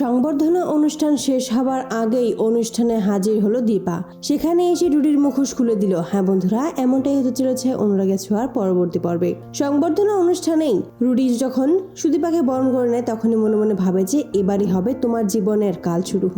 সংবর্ধনা অনুষ্ঠান শেষ হবার আগেই অনুষ্ঠানে হাজির হলো দীপা। সেখানে এসে রুডির মুখোশ খুলে দিল। হ্যাঁ বন্ধুরা, এমনটাই হতে চলেছে অনুরাগে ছোঁয়ার পরবর্তী পর্বে। সংবর্ধনা অনুষ্ঠানেই রুডি যখন সুদীপাকে বরণ করে নেয়, তখনই মনে মনে ভাবে যে এবারই হবে তোমার জীবনের কাল শুরু।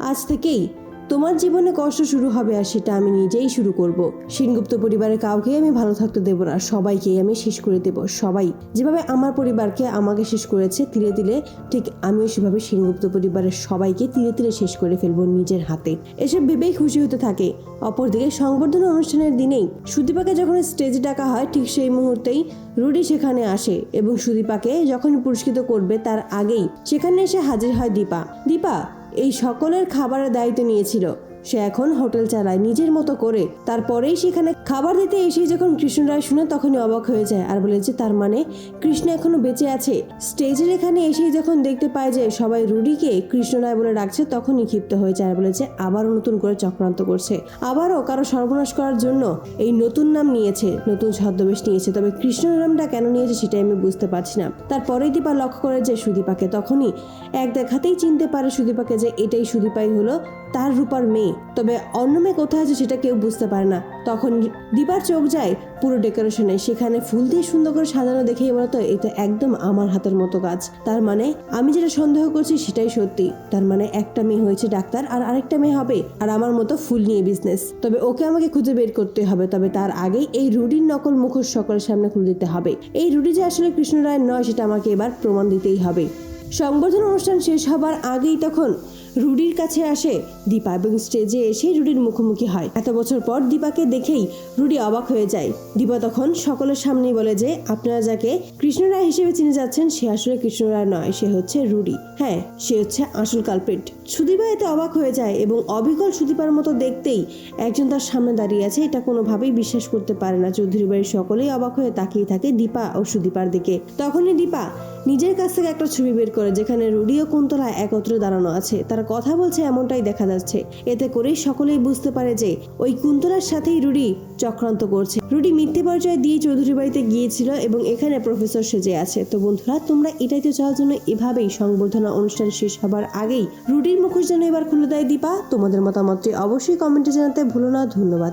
আজ থেকেই তোমার জীবনে কষ্ট শুরু হবে আর সেটা আমি নিজেই শুরু করব। সেনগুপ্ত পরিবারের কাউকে আমি ভালো থাকতে দেব না, সবাইকেই আমি শেষ করে দেব, সবাই। যেভাবে আমার পরিবারকে আমাকে শেষ করেছে ধীরে ধীরে ঠিক আমিও সেভাবে সেনগুপ্ত পরিবারের সবাইকে ধীরে ধীরে শেষ করে ফেলব নিজের হাতে। এসব ভেবেই খুশি হতে থাকে। অপরদিকে সংবর্ধনা অনুষ্ঠানের দিনেই সুদীপাকে যখন স্টেজে ডাকা হয়, ঠিক সেই মুহূর্তেই রুডি সেখানে আসে এবং সুদীপাকে যখন পুরস্কৃত করবে, তার আগেই সেখানে এসে হাজির হয় দীপা। দীপা এই সকলের খাবারের দায়িত্ব নিয়েছিল। সে এখন হোটেল চালায় নিজের মতো করে। তারপরেই সেখানে খাবার দিতে এসে যখন কৃষ্ণ রায় শুনে তখনই অবাক হয়ে যায় আর বলে যে, তার মানে কৃষ্ণ এখনও বেঁচে আছে? স্টেজের এখানে এসেই যখন দেখতে পায় যে, সবাই রুডিকে কৃষ্ণ রায় বলে ডাকছে, তখনই ক্ষিপ্ত হয়ে যায় আর বলে যে, আবারও নতুন করে চক্রান্ত করছে। আবারও কারও সর্বনাশ করার জন্য এই নতুন নাম নিয়েছে, নতুন ছদ্মবেশ নিয়েছে। তবে কৃষ্ণ নামটা কেন নিয়েছে সেটাই আমি বুঝতে পারছি না। তারপরেই দীপা লক্ষ্য করে যে, সুদীপাকে তখনই এক দেখাতেই চিনতে পারে সুদীপাকে যে, এটাই সুদীপাই হলো তার রূপার মেয়ে। তবে অন্য মেয়ে কোথায় আছে সেটা কেউ বুঝতে পারে না। তখন দীপার চোখ যায়, পুরো ডেকোরেশনে সেখানে ফুল দিয়ে সুন্দর করে সাজানো দেখেই বলতো এটা একদম আমার হাতের মতো কাজ তার মানে আমি যেটা সন্দেহ করছি সেটাই সত্যি। তার মানে একটা মেয়ে হয়েছে ডাক্তার আর আরেকটা মেয়ে হবে আর আমার মতো ফুল নিয়ে বিজনেস তবে ওকে আমাকে খুঁজে বের করতে হবে, তবে তার আগেই এই রুডির নকল মুখোশ সকলের সামনে খুলে দিতে হবে। এই রুডি যে আসলে কৃষ্ণ রায় নয়, সেটা আমাকে এবার প্রমাণ দিতেই হবে। সংবর্ধনা অনুষ্ঠান শেষ হবার আগেই তখন রুডির কাছে আসে। দীপা এবং স্টেজে এসে রুডির মুখোমুখি হয়। এত বছর পর দীপাকে দেখেই রুডি অবাক হয়ে যায়। দীপা তখন সকলের সামনেই বলে যে, আপনারা যাকে কৃষ্ণ রায় হিসেবে চিনে যাচ্ছেন, সে আসলে কৃষ্ণ রায় নয়, সে হচ্ছে রুডি। হ্যাঁ সে হচ্ছে আসল কালপ্রিট। সুদীপা এতে অবাক হয়ে যায় এবং অবিকল সুদীপার মতো দেখতেই একজন তার সামনে দাঁড়িয়ে আছে। এটা কোনোভাবেই বিশ্বাস করতে পারে না। চৌধুরী বাড়ির সকলেই অবাক হয়ে তাকিয়ে থাকে দীপা ও সুদীপার দিকে। তখনই দীপা নিজের কাছ থেকে একটা ছবি বের করে যেখানে রুডি ও কুন্তলা একত্রে দাঁড়ানো আছে। তারা কথা বলছে এমনটাই দেখা যাচ্ছে। এতে করেই সকলেই বুঝতে পারে যে ওই কুন্তলার সাথেই রুডি চক্রান্ত করছে। রুডি মিথ্যে পরিচয় দিয়ে চৌধুরী বাড়িতে গিয়েছিল এবং এখানে প্রফেসর সেজে আছে। তো বন্ধুরা, তোমরা এটাই তো চাওয়ার জন্য এভাবেই সংবর্ধনা অনুষ্ঠান শেষ হবার আগেই রুডির মুখোশ যেন এবার খুলে দেয় দীপা। তোমাদের মতামতটি অবশ্যই কমেন্টে জানাতে ভুলো না। ধন্যবাদ।